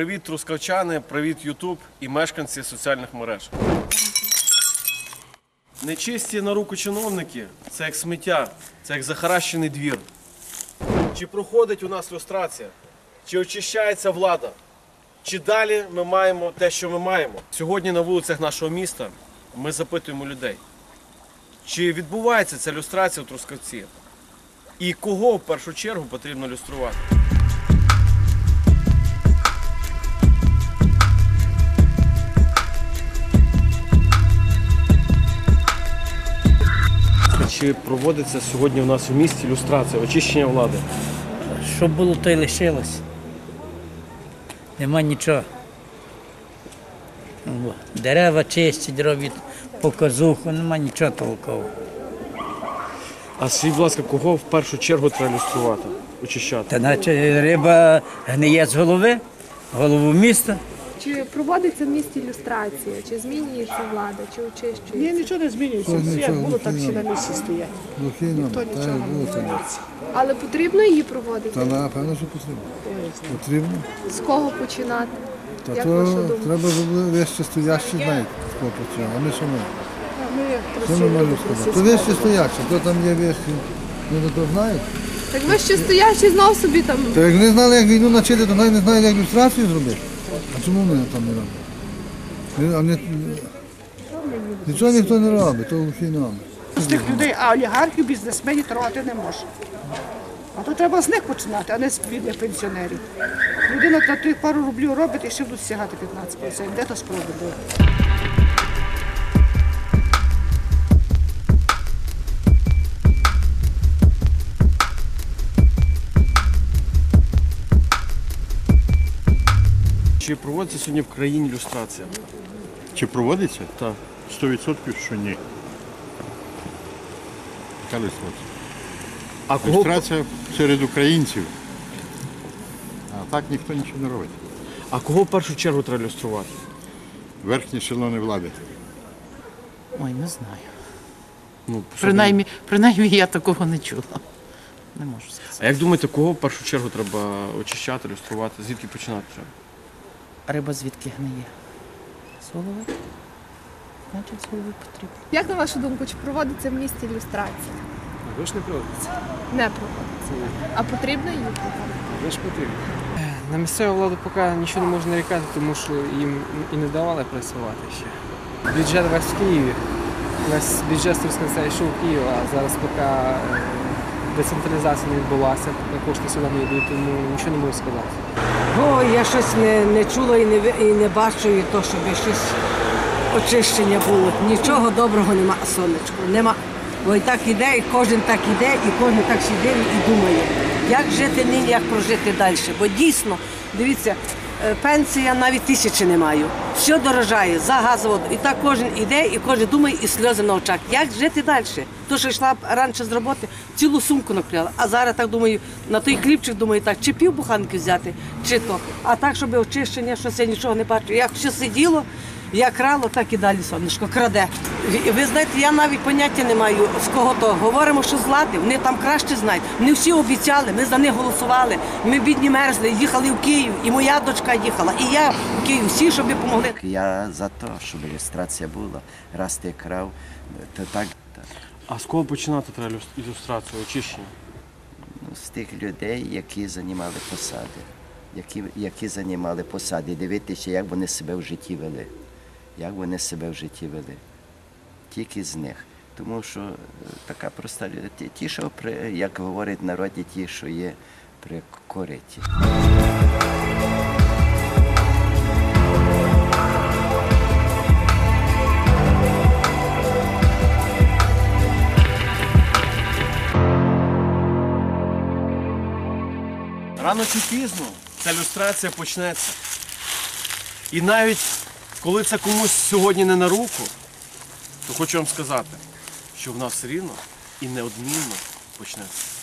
Привіт, трускавчани, привіт, Ютуб і мешканці соціальних мереж. Нечисті на руку чиновники це як сміття, це як захаращений двір. Чи проходить у нас люстрація? Чи очищається влада? Чи далі ми маємо те, що ми маємо? Сьогодні на вулицях нашого міста ми запитуємо людей, чи відбувається ця люстрація у Трускавці? І кого в першу чергу потрібно люструвати? Чи проводиться сьогодні у нас у місті люстрація, очищення влади? Що було, то й лишилось. Нема нічого. Дерева чистять, роблять показуху, нема нічого толкового. А скажіть, будь ласка, кого в першу чергу треба люструвати, очищати? Та наче риба гниє з голови, голову міста. Чи проводиться в місті люстрація, чи змінюється влада, чи Ні, нічого не змінюється. Все як було, так всі на місці стоять. Ніхто нічого не змінюється. Але потрібно її проводити? Та напевно, що потрібно. Потрібно. З кого починати? Та Як то треба, щоб вище стоящі, знають, хто почав. А ми що ми? Що ми можемо сказати? То вище стоячі, то там є вище. Ну, то знають. Так ви ще стоячі знов собі там. Та як не знали, як війну начати, то навіть не знають, як люстрацію зробити. А чому мене там не робить? Нічого ніхто не робить, то глухий з тих людей, а олігархів, бізнесменів трогати не може. А то треба з них починати, а не з бідних пенсіонерів. Людина на тих пару рублів робить і ще будуть стягати 15%. Де то справедливо? Чи проводиться сьогодні в країні люстрація? Чи проводиться? Так. 100% що ні. Яка люстрація? А кого Люстрація серед українців. А так ніхто нічого не робить. а кого в першу чергу треба люструвати? Верхні ешелони влади. Ой, не знаю. Ну, Принаймні, принаймні я такого не чула. Не можу сказати. А як думаєте, кого в першу чергу треба очищати, люструвати? Звідки починати треба? Риба звідки гниє? З голови? Значить, з голови потрібно. Як на вашу думку, чи проводиться в місті люстрація? Ви ж не проводиться. Не проводиться. А потрібно її проводити? Ви ж потрібно. На місцеву владу поки нічого не можна нарікати, тому що їм і не давали працювати ще. Бюджет весь в Києві. Весь бюджет Трускавця йшов в Київ, а зараз поки е, децентралізація не відбулася, кошти сюди не йдуть, тому нічого не можу сказати. О, я щось не, не чула і не, і не бачу, і то, щоб щось очищення було. Нічого доброго нема, сонечко, нема. Бо і так іде, і кожен так іде, і кожен так сидить і думає, як жити нині, як прожити далі. Бо дійсно, дивіться, пенсія навіть тисячі не маю. Все дорожає за газ. І так кожен іде, і кожен думає, і сльози на очах. Як жити далі? То, що йшла раніше з роботи, цілу сумку накрила. А зараз так думаю, на той хлібчик думаю, так, чи пів буханки взяти, чи то. А так, щоб очищення, щось я нічого не бачу. Як все сиділо, як крало, так і далі сонечко краде. Ви- знаєте, я навіть поняття не маю з кого то. Говоримо, що з влади, вони там краще знають. Не всі обіцяли, ми за них голосували. Ми бідні мерзли, їхали в Київ, і моя дочка їхала, і я в Київ, всі, щоб допомогли. Я за те, щоб ілюстрація була. Раз ти крав, то так, так. А з кого починати треба ілюстрацію, очищення? Ну, з тих людей, які займали посади, які, які займали посади, дивитися, як вони себе в житті вели. Як вони себе в житті вели. Тільки з них. Тому що е, така проста людина. Ті, що при, як говорять народі, ті, що є при кориті. Рано чи пізно ця люстрація почнеться. І навіть коли це комусь сьогодні не на руку, то хочу вам сказати, що в нас рівно і неодмінно почнеться.